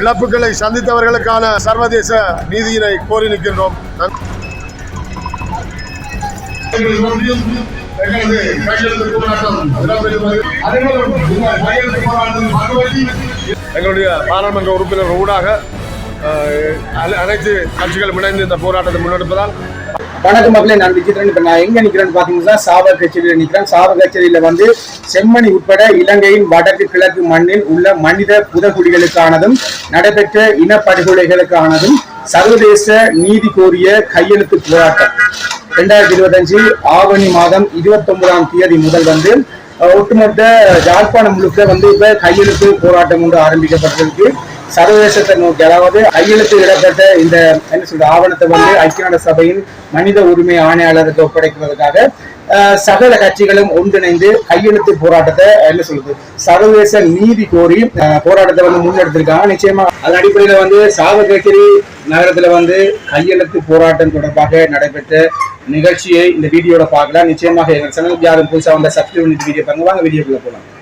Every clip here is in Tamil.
இழப்புகளை சந்தித்தவர்களுக்கான சர்வதேச நீதியினை கோரி நிற்கின்றோம். எங்களுடைய பாராளுமன்ற உறுப்பினர் ஊடாக அனைத்து கட்சிகள் முனைந்து இந்த போராட்டத்தை முன்னெடுப்பதால் வணக்கம் மக்களே நான் விஜித்ரன் இப்ப நான் எங்க நிக்கிறேன்னு பாத்தீங்கன்னா சாவ கச்சேரியில நிக்கிறேன். சாவ கச்சேரியில வந்து செம்மணி உட்பட இலங்கையின் வடக்கு கிழக்கு மண்ணில் உள்ள மனித புதகுடிகளுக்கானதும் நடைபெற்ற இனப்படுகொலைகளுக்கானதும் சர்வதேச நீதி கோரிய கையெழுத்து போராட்டம். ரெண்டாயிரத்தி இருபத்தஞ்சு ஆவணி மாதம் இருபத்தி ஒன்பதாம் தேதி முதல் வந்து ஒட்டுமொத்த யாழ்ப்பாணம் முழுக்க வந்து இப்ப கையெழுத்து போராட்டம் ஒன்று ஆரம்பிக்கப்பட்டிருக்கு. சர்வதேசத்தை நோக்கி அதாவது கையெழுத்து இடப்பட்ட இந்த என்ன சொல்ற ஆவணத்தை வந்து ஐக்கிய நாடு சபையின் மனித உரிமை ஆணையாளருக்கு ஒப்படைக்கிறதுக்காக சகல கட்சிகளும் ஒன்றிணைந்து கையெழுத்து போராட்டத்தை என்ன சொல்றது சர்வதேச நீதி கோரி போராட்டத்தை வந்து முன்னெடுத்திருக்காங்க. நிச்சயமா அதன் அடிப்படையில வந்து சாவகச்சேரி நகரத்துல வந்து கையெழுத்து போராட்டம் தொடர்பாக நடைபெற்ற நிகழ்ச்சியை இந்த வீடியோட பார்க்கலாம். நிச்சயமாக எங்கள் சேனலுக்கு யாரும் புதுசாக வந்த சப்ஸ்கிரைப் பண்ணிட்டு வீடியோ பண்ணுவாங்க வீடியோக்குள்ள போகலாம்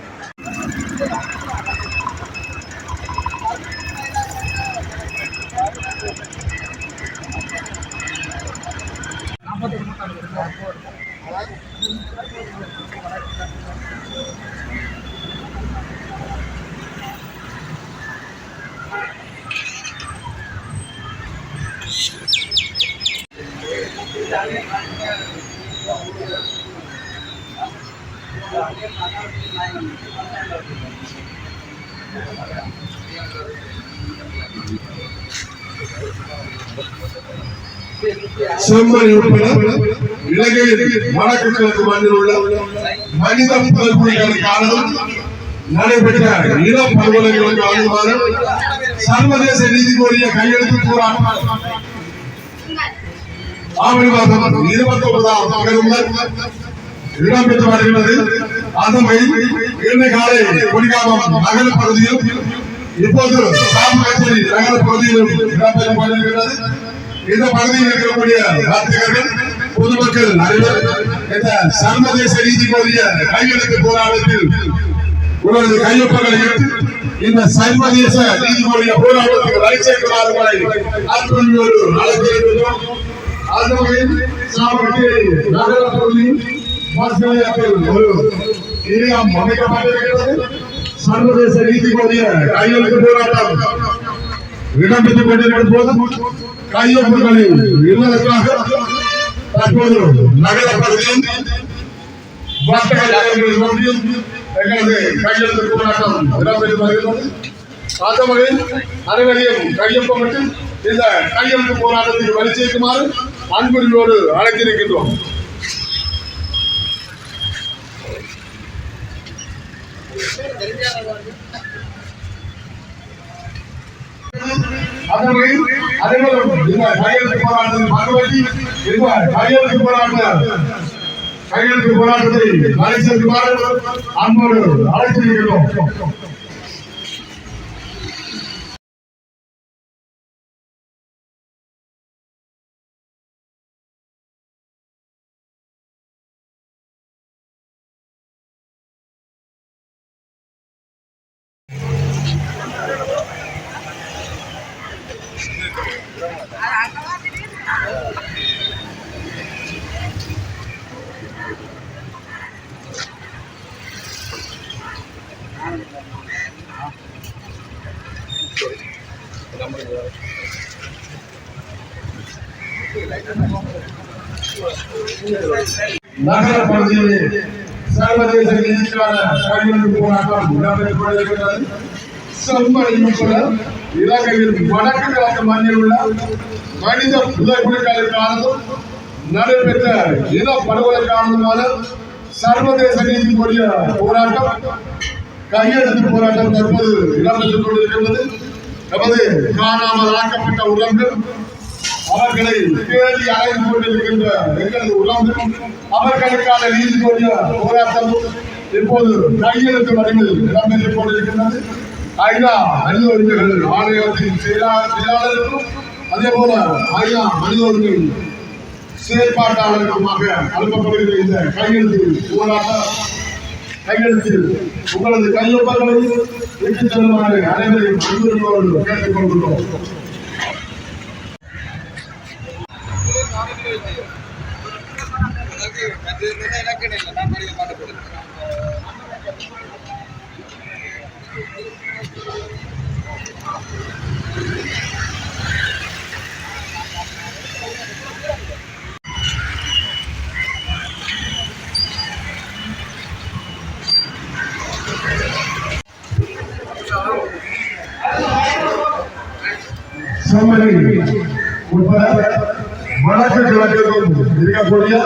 செம்மணி உட்பட இலங்கையில் வடக்கு கிழக்கு மண்ணில் உள்ள மனித புதற்குழிகளுக்கானதும் நடைபெற்ற இளம் படுகொலைகளுக்கு ஆளுமாறு சர்வதேச நீதி கோரிய கையெழுத்து போராட்டம். ஆவணி மாதம் இருபத்தி ஒன்பதாம் இடம்பெற்று வருகிறது. காலை கொடிகாமம் நகர இப்போது சாம்பகச்சேரி நகர பகுதியிலும் இந்த பகுதியில் இருக்கக்கூடிய வர்த்தகர்கள் பொதுமக்கள் அனைவரும் இந்த சர்வதேச நீதி கோரிய கையெழுத்து போராட்டத்தில் உங்களது கையொப்பங்களை எடுத்து இந்த சர்வதேச நீதிமன்ற கோரிய போராட்டத்துக்கு வரை சேர்க்குமாறு அன்போடு அழைத்திருக்கிறோம். அந்த வகையில் சாமர்த்தியை நகர பகுதியில் ஒரு நிலையம் அமைக்கப்பட்டிருக்கிறது. சர்வதேச நீதிமன்ற கையெழுத்து போராட்டம் இடம்பெற்றுக் கொண்டிருக்கும் போது கையொப்பங்களில் இருவதற்காக தற்போது நகர பகுதியில் வர்த்தக நிலையங்களில் ஒன்றியும் எங்களது கையெழுத்து போராட்டம் இடம்பெற்று வருகிறது அந்த வகையில் அனைவரையும் கையொப்பமிட்டு இந்த கையெழுத்து போராட்டத்தில் வழி சேர்க்குமாறு அன்புரிமையோடு அழைத்திருக்கின்றோம். அந்த அனைவரும் இந்த கையெழுத்து போராட்டத்தில் பங்கு பங்குபற்றி இந்த கையெழுத்து போராட்ட கையெழுத்து போராட்டத்தை வழி சேர்க்குமாறு அன்போடு அழைத்திருக்கிறோம் நகர பகுதியிலே சர்வதேச நீதிக்கான கையெழுத்து போராட்டம் இடம்பெற்றுக் கொண்டிருக்கிறது செம்மணி உட்பட இலங்கையில் வடக்கு கிழக்கு மண்ணில் உள்ள மனித புதைக்குழுக்களுக்கானதும் நடைபெற்ற இன படுகொலைக்கானதுமான சர்வதேச நீதி போராட்டம் கையெழுத்து போராட்டம் தற்போது இடம்பெற்றுக் கொண்டிருக்கின்றது. நமது காணாமல் ஆக்கப்பட்ட உடல்கள் அவர்களை தேடி அலைந்து கொண்டிருக்கின்ற எங்களது உலகம் அவர்களுக்கான நீதி கோரிய போராட்டம் இப்போது கையெழுத்து வடிவில் இடம்பெற்றுக் கொண்டிருக்கின்றது. ஐநா மனித உரிமைகள் ஆணையத்தின் செயலா- செயலாளருக்கும் அதே போல ஐநா மனித உரிமை செயற்பாட்டாளர்களுமாக அனுப்பப்படுகிற இந்த கையெழுத்து போராட்டம் கையெழுத்தில் உங்களது கையொப்பங்களை எடுத்துச் செல்லுமாறு அனைவரையும் அன்புறவோடு கேட்டுக் கொண்டுள்ளோம் எனக்கு நான் கொள்கிறோம் செம்மணி உட்பட வழக்கு கிழக்கிற்கும் இருக்கக்கூடிய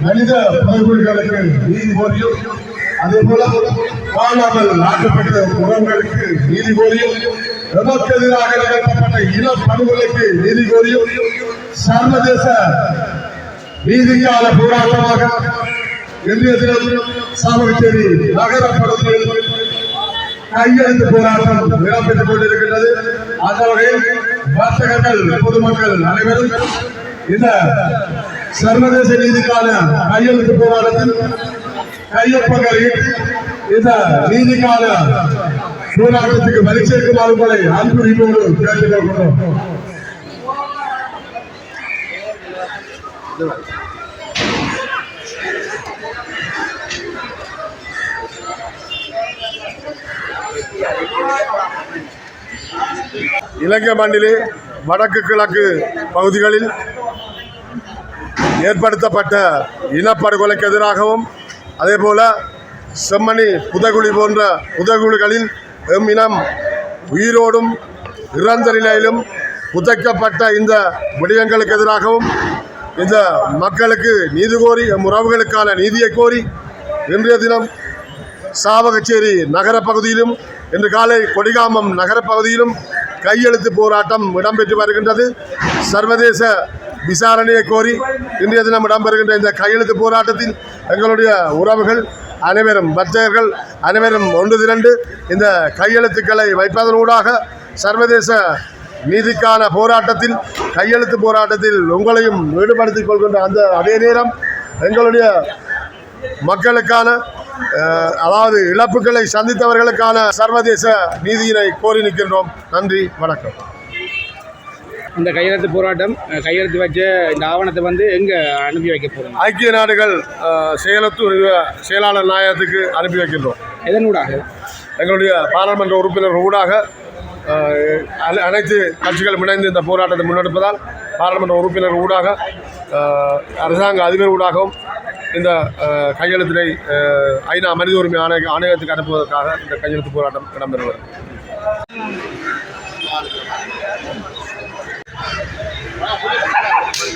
மனித பதவிகளுக்கு நீதி கோரியும் அதே போல காணாமல் ஆக்கப்பட்ட உறவுகளுக்கு நீதி கோரியும் எமக்கு எதிராக நிகழ்த்தப்பட்ட இன படுகொலைக்கு நீதி கோரியும் சர்வதேச நீதிக்கான போராட்டமாக இன்றைய தினம் சாமச்சேரி நகர பகுதியில் கையெழுத்து போராட்டம் இடம்பெற்றுக் கொண்டிருக்கின்றது அந்த வகையில் வர்த்தகர்கள் பொதுமக்கள் அனைவரும் இந்த சர்வதேச நீதிக்கான கையெழுத்து போராட்டத்தில் கையொப்பங்களை இந்த நீதிக்கான போராட்டத்துக்கு வலிச்சேர்க்குமாறு உங்களை அன்புரிமையோடு கேட்டுக் கொள்கிறோம் Thank you. இலங்கை மண்ணிலே வடக்கு கிழக்கு பகுதிகளில் ஏற்படுத்தப்பட்ட இனப்படுகொலைக்கு எதிராகவும் அதேபோல செம்மணி புதகுழி போன்ற புதகுழிகளில் எம் இனம் உயிரோடும் இறந்த நிலையிலும் புதைக்கப்பட்ட இந்த விடயங்களுக்கு எதிராகவும் இந்த மக்களுக்கு நீதி கோரி எம் உறவுகளுக்கான நீதியை கோரி இன்றைய தினம் சாவகச்சேரி நகர பகுதியிலும் இன்று காலை கொடிகாமம் நகர பகுதியிலும் கையெழுத்து போராட்டம் இடம்பெற்று வருகின்றது. சர்வதேச விசாரணையை கோரி இன்றைய தினம் இடம்பெறுகின்ற இந்த கையெழுத்து போராட்டத்தில் எங்களுடைய உறவுகள் அனைவரும் வர்த்தகர்கள் அனைவரும் ஒன்று திரண்டு இந்த கையெழுத்துக்களை வைப்பதனூடாக சர்வதேச நீதிக்கான போராட்டத்தில் கையெழுத்து போராட்டத்தில் உங்களையும் ஈடுபடுத்திக் கொள்கின்ற அந்த அதே நேரம் எங்களுடைய மக்களுக்கான அதாவது இழப்புகளை சந்தித்தவர்களுக்கான சர்வதேச நீதியினை கோரி நிற்கின்றோம். நன்றி வணக்கம். இந்த கையெழுத்து போராட்டம் கையெழுத்து வச்ச இந்த ஆவணத்தை வந்து எங்க அனுப்பி வைக்க போறோம் ஐக்கிய நாடுகள் அஹ், செயலத்து செயலாளர் நாயகத்துக்கு அனுப்பி வைக்கின்றோம். எதனூடாக எங்களுடைய பாராளுமன்ற உறுப்பினர் ஊடாக அனைத்து கட்சிகளும் இணைந்து இந்த போராட்டத்தை முன்னெடுப்பதால் பாராளுமன்ற உறுப்பினர் ஊடாக அரசாங்க அதிபர் ஊடாகவும் இந்த கையெழுத்தினை ஐநா மனித உரிமை ஆணைய ஆணையத்துக்கு அனுப்புவதற்காக இந்த கையெழுத்து போராட்டம் இடம்பெறுவது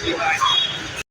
Thank